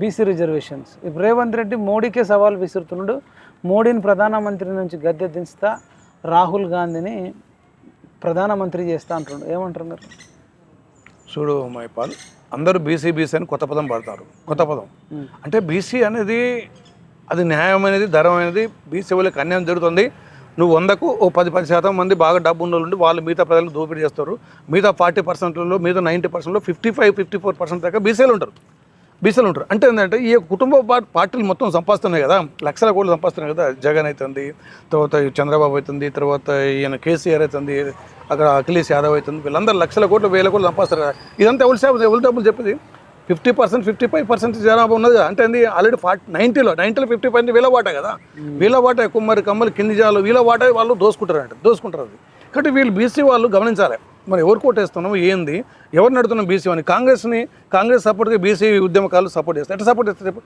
BC reservations. ఇప్పుడు రేవంత్ రెడ్డి మోడీకే సవాల్ విసురుతున్నాడు. మోడీని ప్రధానమంత్రి నుంచి గద్దె దించుతా రాహుల్ గాంధీని ప్రధానమంత్రి చేస్తా అంటున్నాడు. ఏమంటారు మీరు? చూడు మైపాల్ అందరూ బీసీ బీసీ అని కొత్త పదం పడతారు. కొత్త పదం. అంటే బీసీ అనేది అది న్యాయమైనది ధరమైనది బీసీ వాళ్ళకి అన్యాయం జరుగుతుంది. నువ్వు వందకు ఓ పది పది శాతం మంది బాగా డబ్బు ఉన్న వాళ్ళు వాళ్ళు మిగతా ప్రజలు దోపిడీ చేస్తారు. మిగతా ఫార్టీ పర్సెంట్లో మిగతా నైంటీ పర్సెంట్లో fifty five fifty four percent దాకా బీసీలు ఉంటారు. బీసీలు ఉంటారు. అంటే ఏంటంటే ఈ కుటుంబ పార్టీలు మొత్తం సంపాదిస్తున్నాయి కదా. లక్షల కోట్లు సంపాదిస్తున్నాయి కదా. జగన్ అవుతుంది తర్వాత చంద్రబాబు అవుతుంది తర్వాత ఈయన కేసీఆర్ అవుతుంది అక్కడ అఖిలేష్ యాదవ్ అవుతుంది వీళ్ళందరూ లక్షల కోట్లు వేల కోట్లు సంపాదిస్తారు కదా. ఇదంతా ఎవరి సేవ? ఎవరి డబ్బులు చెప్పేది? Fifty percent fifty five percent జనాభా ఉన్నది కదా. అంటే ఏంది? ఆల్రెడీ ఫార్టీ నైంటీలో నైంటీలో ఫిఫ్టీ పర్సెంట్ వీళ్ళ వాటా కదా. వీళ్ళ వాటా కుమ్మరి కమ్మరి కింది జాలు వీళ్ళ వాటా వాళ్ళు దోసుకుంటారు అంటే దోసుకుంటారు అది. కాబట్టి వీళ్ళు బీసీ వాళ్ళు గమనించాలి. మరి ఎవరు కోటేస్తున్నాము ఏంది? ఎవరు నడుతున్నాం బీసీ అని కాంగ్రెస్ని కాంగ్రెస్ సపోర్ట్గా బీసీ ఉద్యమకాలు సపోర్ట్ చేస్తారు ఎట్లా సపోర్ట్ చేస్తారు చెప్పు?